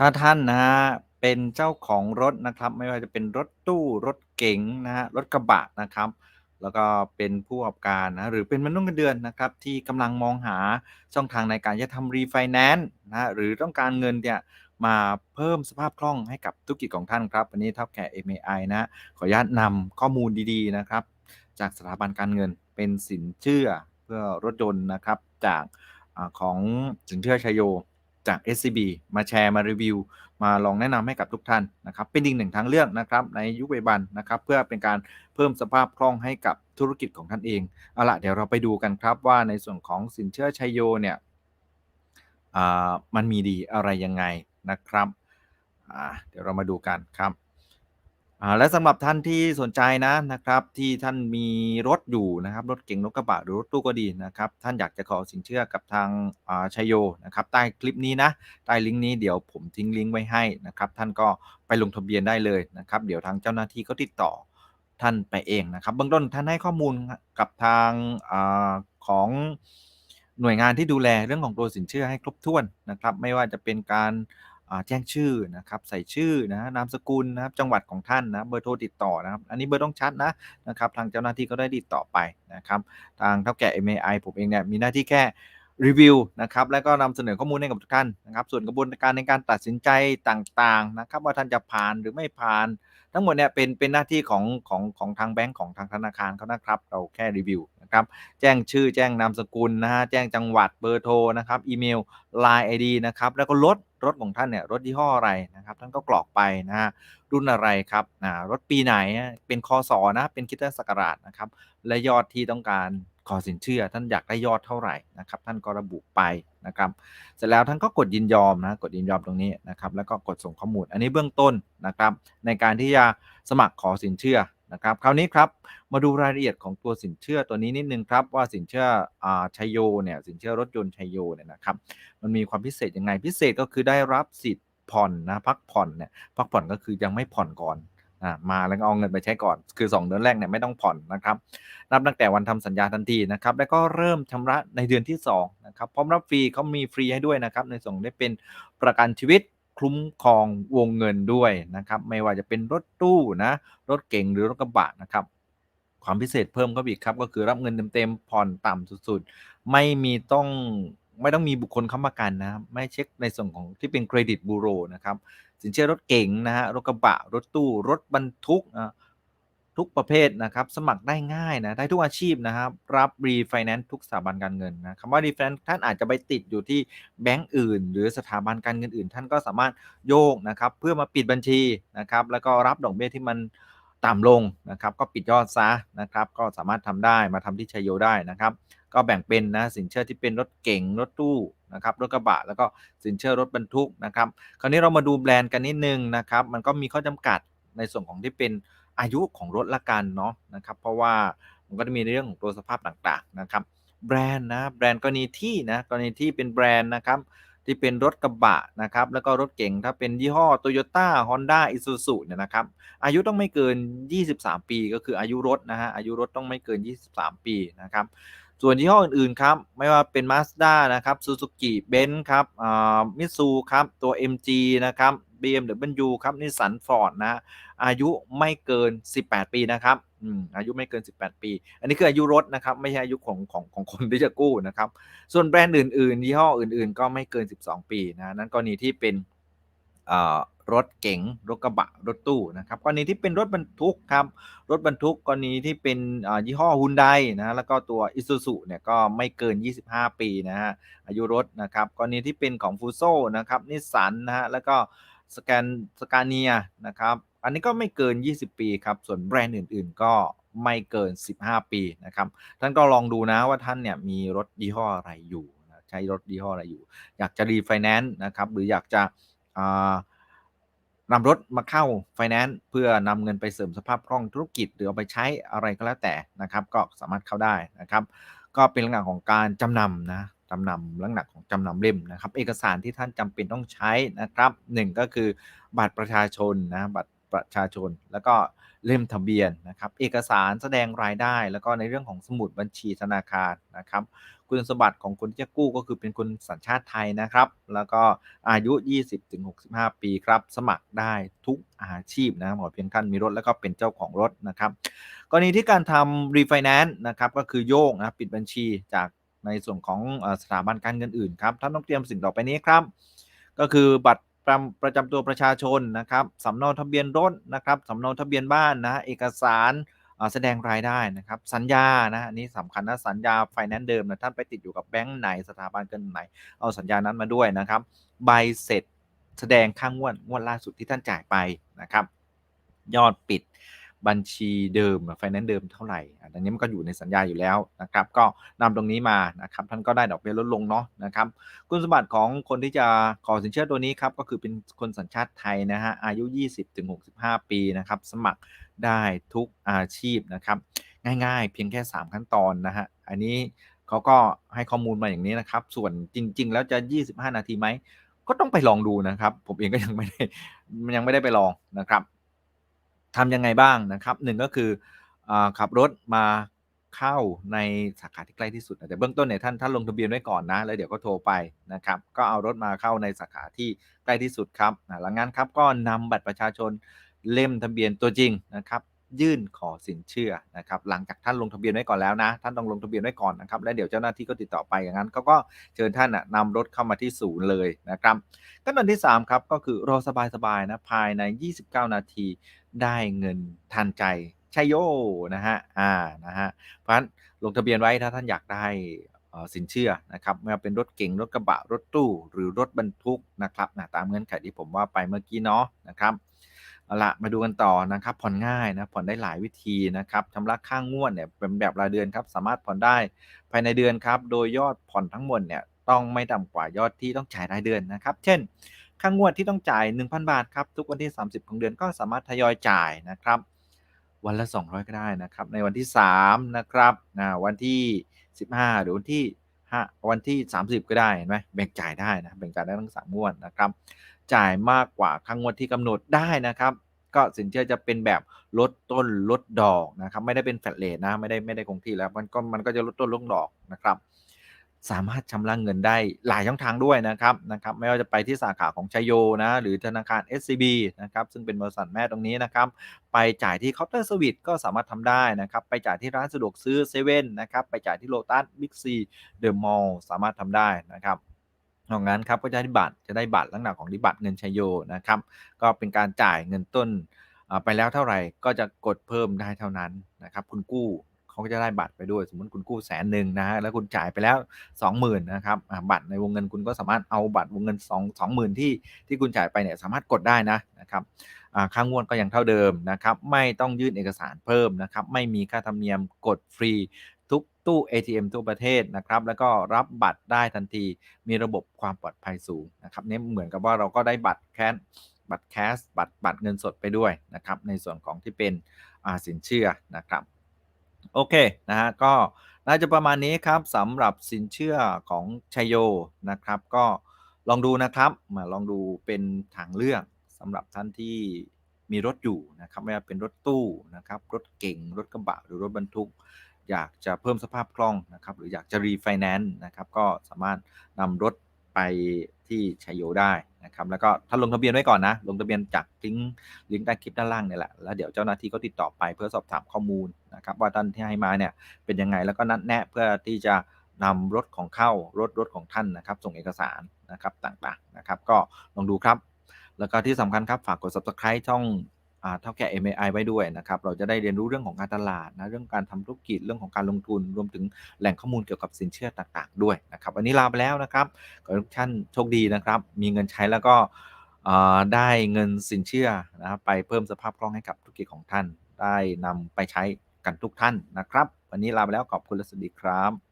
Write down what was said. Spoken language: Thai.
ถ้าท่านนะฮะเป็นเจ้าของรถนะครับ ไม่ว่าจะเป็นรถตู้รถเก๋งนะฮะรถกระบะนะครับ แล้วก็เป็นผู้ประกอบการนะหรือเป็นมนุษย์เงินเดือนนะครับที่กำลังมองหาช่องทางในการจะทำรีไฟแนนซ์นะหรือต้องการเงินเนี่ยมาเพิ่มสภาพคล่องให้กับธุรกิจของท่านครับวันนี้ท็อปแคร์ MAI นะขออนุญาตนำข้อมูลดีๆนะครับ จากสถาบันการเงินเป็นสินเชื่อเพื่อรถยนต์นะครับจากอาของสินเชื่อชยโย จาก SCB มาแชร์มารีวิว มาลองแนะนำให้กับทุกท่านนะครับ เป็นอีกหนึ่งทางเลือกนะครับในยุคปัจจุบันนะครับเพื่อเป็นการเพิ่มสภาพคล่องให้กับธุรกิจของท่านเองเอาละเดี๋ยวเราไปดูกันครับว่าในส่วนของสินเชื่อชัยโยเนี่ยอ่ามันมีดีอะไรยังไงนะครับเดี๋ยวเรามาดูกันครับ อ่าและสำหรับท่านที่สนใจนะนะครับ ที่ท่านมีรถอยู่นะครับ รถเก๋งรถกระบะหรือรถตู้ก็ดีนะครับ ท่านอยากจะขอสินเชื่อกับทางอ่าชัยโยนะครับ ใต้คลิปนี้นะใต้ลิงก์นี้เดี๋ยวผมทิ้งลิงก์ไว้ให้นะครับ ท่านก็ไปลงทะเบียนได้เลยนะครับ เดี๋ยวทางเจ้าหน้าที่เขาติดต่อท่านไปเองนะครับเบื้องต้นท่านให้ข้อมูลกับทางอาของหน่วยงานที่ดูแลเรื่องของตัวสินเชื่อให้ครบถ้วนนะครับ ไม่ว่าจะเป็นการ อ่าแจ้งชื่อนะครับใส่ชื่อนะนามสกุลนะครับจังหวัดของท่านนะเบอร์โทรติดต่อนะครับอันนี้เบอร์ต้องชัดนะนะครับทางเจ้าหน้าที่ก็ได้ติดต่อไปนะครับทางเท่าแก่ MAI ผมเองเนี่ยมีหน้าที่แค่รีวิวนะครับแล้วก็นำเสนอข้อมูลให้กับทุกท่านนะครับส่วนกระบวนการในการตัดสินใจต่างๆนะครับว่าท่านจะผ่านหรือไม่ผ่าน ทั้งหมดเนี่ยเป็นเป็นหน้าที่ของของของทางแบงก์ของทางธนาคารเขานะครับ เราแค่รีวิวนะครับ แจ้งชื่อแจ้งนามสกุลนะฮะแจ้งจังหวัดเบอร์โทรนะครับอีเมล Line ID นะครับแล้วก็รถรถของท่านเนี่ยรถยี่ห้ออะไรนะครับ ท่านก็กรอกไปนะฮะรุ่นอะไรครับอ่ารถปีไหนเป็นคศนะเป็นคริสตศักราชนะครับและยอดที่ต้องการ ขอสินเชื่อ ท่านอยากได้ยอดเท่าไหร่นะครับท่านก็ระบุไปนะครับเสร็จแล้วท่านก็กดยินยอมนะกดยินยอมตรงนี้นะครับแล้วก็กดส่งข้อมูล อันนี้เบื้องต้นนะครับในการที่จะสมัครขอสินเชื่อนะครับคราวนี้ครับมาดูรายละเอียดของตัวสินเชื่อตัวนี้นิดนึงครับว่าสินเชื่ออาชัยโยเนี่ยสินเชื่อรถยนต์ชัยโยเนี่ยนะครับมันมีความพิเศษยังไงพิเศษก็คือได้รับสิทธิ์ผ่อนนะพักผ่อนเนี่ยพักผ่อนก็คือยังไม่ผ่อนก่อน มาแล้วก็เอาเงินไปใช้ก่อน คือ 2 เดือนแรกเนี่ยไม่ต้องผ่อนนะครับ นับตั้งแต่วันทำสัญญาทันทีนะครับ แล้วก็เริ่มชำระในเดือนที่2นะครับพร้อมรับฟรีเขามีฟรีให้ด้วยนะครับ ในส่วนได้เป็นประกันชีวิตคุ้มครองวงเงินด้วยนะครับ ไม่ว่าจะเป็นรถตู้นะรถเก๋งหรือรถกระบะนะครับ ความพิเศษเพิ่มเข้าไปอีกครับ ก็คือรับเงินเต็มๆผ่อนต่ำสุดๆ ไม่มีต้องไม่ต้องมีบุคคลค้ำประกันนะ ไม่เช็คในส่วนของที่เป็นเครดิตบูโรนะครับ สินเชื่อรถเก๋งนะฮะรถกระบะรถตู้รถบรรทุกนะทุกประเภทนะครับ สมัครได้ง่ายนะได้ทุกอาชีพนะครับ รับรีไฟแนนซ์ทุกสถาบันการเงินนะคำว่ารีไฟแนนซ์ท่านอาจจะไปติดอยู่ที่แบงก์อื่น หรือสถาบันการเงินอื่น ท่านก็สามารถโยกนะครับ เพื่อมาปิดบัญชีนะครับ แล้วก็รับดอกเบี้ยที่มันต่ำลงนะครับ ก็ปิดยอดซะนะครับ ก็สามารถทำได้มาทำที่ชัยโยได้นะครับ ก็แบ่งเป็นนะสินเชื่อที่เป็นรถเก๋งรถตู้ นะครับรถกระบะแล้วก็สินเชื่อรถบรรทุกนะครับคราวนี้เรามาดูแบรนด์กันนิดนึงนะครับมันก็มีข้อจำกัดในส่วนของที่เป็นอายุของรถละกันเนาะนะครับเพราะว่ามันก็จะมีในเรื่องของตัวสภาพต่างๆนะครับแบรนด์นะแบรนด์กรณีที่นะกรณีที่เป็นแบรนด์นะครับที่เป็นรถกระบะนะครับแล้วก็รถเก๋งถ้าเป็นยี่ห้อ Toyota Honda Isuzu เนี่ยนะครับอายุต้องไม่เกิน 23 ปีก็คืออายุรถนะฮะอายุรถต้องไม่เกิน 23 ปีนะครับ ส่วนยี่ห้ออื่นๆครับ ไม่ว่าเป็น Mazda นะครับ Suzuki Benz ครับอ่า Mitsu ครับ ตัว MG นะครับ BMW ครับ Nissan Ford นะ อายุไม่เกิน 18 ปีนะครับอือายุไม่เกิน 18 ปี อันนี้คืออายุรถนะครับ ไม่ใช่อายุของของของคนที่จะกู้นะครับ ส่วนแบรนด์อื่นๆยี่ห้ออื่นๆ ก็ไม่เกิน 12 ปีนะ นั่นกรณีที่เป็นอ่า รถเก๋งรถกระบะรถตู้นะครับกรณีที่เป็นรถบรรทุกครับรถบรรทุกกรณีที่เป็นยี่ห้อ Hyundai นะแล้วก็ตัว Isuzu เนี่ยก็ไม่เกิน 25 ปีนะฮะอายุรถนะครับกรณีที่เป็นของ Fuso นะครับ Nissan นะฮะแล้วก็ Scan Scania นะครับอันนี้ก็ไม่เกิน 20 ปีครับส่วนแบรนด์อื่น ๆ ก็ไม่เกิน 15 ปีนะครับท่านก็ลองดูนะว่าท่านเนี่ยมีรถยี่ห้ออะไรอยู่ใช้รถยี่ห้ออะไรอยู่ อยากจะรีไฟแนนซ์นะครับหรืออยากจะ นำรถมาเข้าไฟแนนซ์เพื่อนำเงินไปเสริมสภาพคล่องธุรกิจ หรือเอาไปใช้อะไรก็แล้วแต่นะครับ ก็สามารถเข้าได้นะครับ ก็เป็นลักษณะของการจำนำนะจำนำลักษณะของจำนำเล่มนะครับ เอกสารที่ท่านจำเป็นต้องใช้นะครับหนึ่งก็คือบัตรประชาชนนะบัตรประชาชน แล้วก็เล่มทะเบียนนะครับ เอกสารแสดงรายได้ แล้วก็ในเรื่องของสมุดบัญชีธนาคารนะครับ คุณสมบัติของคนที่จะกู้ก็คือเป็นคนสัญชาติไทยนะครับ แล้วก็อายุ 20-65 ปีครับ สมัครได้ทุกอาชีพนะขอเพียงท่านมีรถแล้วก็เป็นเจ้าของรถนะครับกรณีที่การทำรีไฟแนนซ์นะครับก็คือโยกนะปิดบัญชีจากในส่วนของสถาบันการเงินอื่นครับท่านต้องเตรียมสิ่งต่อไปนี้ครับ ก็คือบัตรประจำตัวประชาชนนะครับสำเนาทะเบียนรถนะครับสำเนาทะเบียนบ้านนะเอกสาร แสดงรายได้นะครับสัญญานะอันนี้สำคัญนะสัญญาไฟแนนซ์เดิมนะท่านไปติดอยู่กับแบงก์ไหนสถาบันเกินไหน เอาสัญญานั้นมาด้วยนะครับ ใบเสร็จแสดงค่างวดงวดล่าสุดที่ท่านจ่ายไปนะครับ ยอดปิด บัญชีเดิมไฟแนนซ์เดิมเท่าไหร่อันนี้มันก็อยู่ในสัญญาอยู่แล้วนะครับ ก็นำตรงนี้มานะครับ ท่านก็ได้ดอกเบี้ยลดลงเนาะนะครับ คุณสมบัติของคนที่จะขอสินเชื่อตัวนี้ครับ ก็คือเป็นคนสัญชาติไทยนะฮะ อายุ 20-65 ปีนะครับ สมัครได้ทุกอาชีพนะครับ ง่ายๆ เพียงแค่ 3 ขั้นตอนนะฮะ อันนี้เขาก็ให้ข้อมูลมาอย่างนี้นะครับ ส่วนจริง ๆ แล้วจะ 25 นาทีไหม ก็ต้องไปลองดูนะครับ ผมเองก็ยังไม่ได้ยังไม่ได้ไปลองนะครับ ทำยังไงบ้างนะครับหนึ่งก็คืออขับรถมาเข้าในสาขาที่ใกล้ที่สุดแต่เบื้องต้นเนี่ยท่านท่านลงทะเบียนไว้ก่อนนะ แล้วเดี๋ยวก็โทรไปนะครับ ก็เอารถมาเข้าในสาขาที่ใกล้ที่สุดครับหลังนั้นครับก็นำบัตรประชาชนเล่มทะเบียนตัวจริงนะครับ ยื่นขอสินเชื่อนะครับ หลังจากท่านลงทะเบียนไว้ก่อนแล้วนะ ท่านต้องลงทะเบียนไว้ก่อนนะครับแล้วเดี๋ยวเจ้าหน้าที่ก็ติดต่อไปอย่างนั้นเขาก็เชิญท่านนำรถเข้ามาที่ศูนย์เลยนะครับขั้นตอนที่3ครับก็คือรอสบายๆนะภายใน 29 นาที ได้เงินทันใจชัยโยนะฮะอ่านะฮะเพราะฉะนั้นลงทะเบียนไว้ถ้าท่านอยากได้สินเชื่อนะครับไม่ว่าเป็นรถเก๋งรถกระบะรถตู้ หรือรถบรรทุกนะครับนะตามเงื่อนไขที่ผมว่าไปเมื่อกี้เนาะนะครับเอาละมาดูกันต่อนะครับ ผ่อนง่ายนะผ่อนได้หลายวิธีนะครับชำระค่างงวดเนี่ยเป็นแบบรายเดือนครับ สามารถผ่อนได้ภายในเดือนครับ โดยยอดผ่อนทั้งหมดเนี่ยต้องไม่ต่ำกว่ายอดที่ต้องจ่ายรายเดือนนะครับ เช่น ค่างวดที่ต้องจ่าย 1,000 บาทครับ ทุกวันที่ 30 ของเดือนก็สามารถทยอยจ่ายนะครับ วันละ 200 ก็ได้นะครับ ในวันที่ 3 นะครับนะวันที่ 15 หรือวันที่5วันที่ 30 ก็ได้เห็นไหมแบ่งจ่ายได้นะแบ่งจ่ายได้ทั้ง 3 งวดนะครับ จ่ายมากกว่าค่างวดที่กำหนดได้นะครับ ก็สินเชื่อจะเป็นแบบลดต้นลดดอกนะครับ ไม่ได้เป็นแฟลตเลทนะไม่ได้ไม่ได้คงที่แล้วมันก็มันก็จะลดต้นลดดอกนะครับ สามารถชำระเงินได้หลายช่องทางด้วยนะครับนะครับ ไม่ว่าจะไปที่สาขาของชัยโยนะหรือธนาคาร SCB นะครับซึ่งเป็นบริษัทแม่ตรงนี้นะครับ ไปจ่ายที่เคาน์เตอร์สวิตก็สามารถทำได้นะครับ ไปจ่ายที่ร้านสะดวกซื้อเซเว่นนะครับ ไปจ่ายที่โลตัสบิ๊กซีเดอะมอลล์สามารถทำได้นะครับนอกนั้นครับก็จะได้บัตรจะได้บัตรลักษณะของดิบัตรเงินชัยโยนะครับ ก็เป็นการจ่ายเงินต้นไปแล้วเท่าไหร่ก็จะกดเพิ่มได้เท่านั้นนะครับ คุณกู้ เขาก็จะได้บัตรไปด้วย สมมติคุณกู้แสนหนึ่งนะฮะแล้วคุณจ่ายไปแล้ว 20,000นะครับบัตรในวงเงินคุณก็สามารถเอาบัตรวงเงิน2 20,000ที่ที่คุณจ่ายไปเนี่ยสามารถกดได้นะนะครับค่างวดก็ยังเท่าเดิมนะครับไม่ต้องยื่นเอกสารเพิ่มนะครับไม่มีค่าธรรมเนียมกดฟรีทุกตู้ ATM ทั่วประเทศนะครับแล้วก็รับบัตรได้ทันทีมีระบบความปลอดภัยสูงนะครับนี่เหมือนกับว่าเราก็ได้บัตรแคสบัตรแคสบัตรบัตรเงินสดไปด้วยนะครับในส่วนของที่เป็นสินเชื่อนะครับ โอเคนะฮะก็น่าจะประมาณนี้ครับสำหรับสินเชื่อของชัยโยนะครับ ก็ลองดูนะครับมาลองดูเป็นทางเลือกสำหรับท่านที่มีรถอยู่นะครับไม่ว่าเป็นรถตู้นะครับรถเก่งรถกระบะหรือรถบรรทุก อยากจะเพิ่มสภาพคล่องนะครับ หรืออยากจะรีไฟแนนซ์นะครับ ก็สามารถนำรถไปที่ชัยโยได้นะครับ แล้วก็ถ้าลงทะเบียนไว้ก่อนนะ ลงทะเบียนจากลิงก์ลิงก์ใต้คลิปด้านล่างเนี่ยแหละแล้วเดี๋ยวเจ้าหน้าที่ก็ติดต่อไปเพื่อสอบถามข้อมูล นะครับว่าท่านที่ให้มาเนี่ยเป็นยังไงแล้วก็นัดแนะเพื่อที่จะนำรถของเข้ารถรถของท่านนะครับ ส่งเอกสารนะครับต่างๆนะครับก็ลองดูครับ แล้วก็ที่สำคัญครับฝากกด subscribe ช่องเท่าแก่ MAI ไว้ด้วยนะครับ เราจะได้เรียนรู้เรื่องของการตลาดนะ เรื่องการทำธุรกิจ เรื่องของการลงทุน รวมถึงแหล่งข้อมูลเกี่ยวกับสินเชื่อต่างๆ ด้วยนะครับ วันนี้ลาไปแล้วนะครับ ขอให้ทุกท่านโชคดีนะครับ มีเงินใช้แล้วก็ได้เงินสินเชื่อนะครับไปเพิ่มสภาพคล่องให้กับธุรกิจของท่าน ได้นำไปใช้ กันทุกท่านนะครับ วันนี้ลาไปแล้วขอบคุณและสวัสดีครับ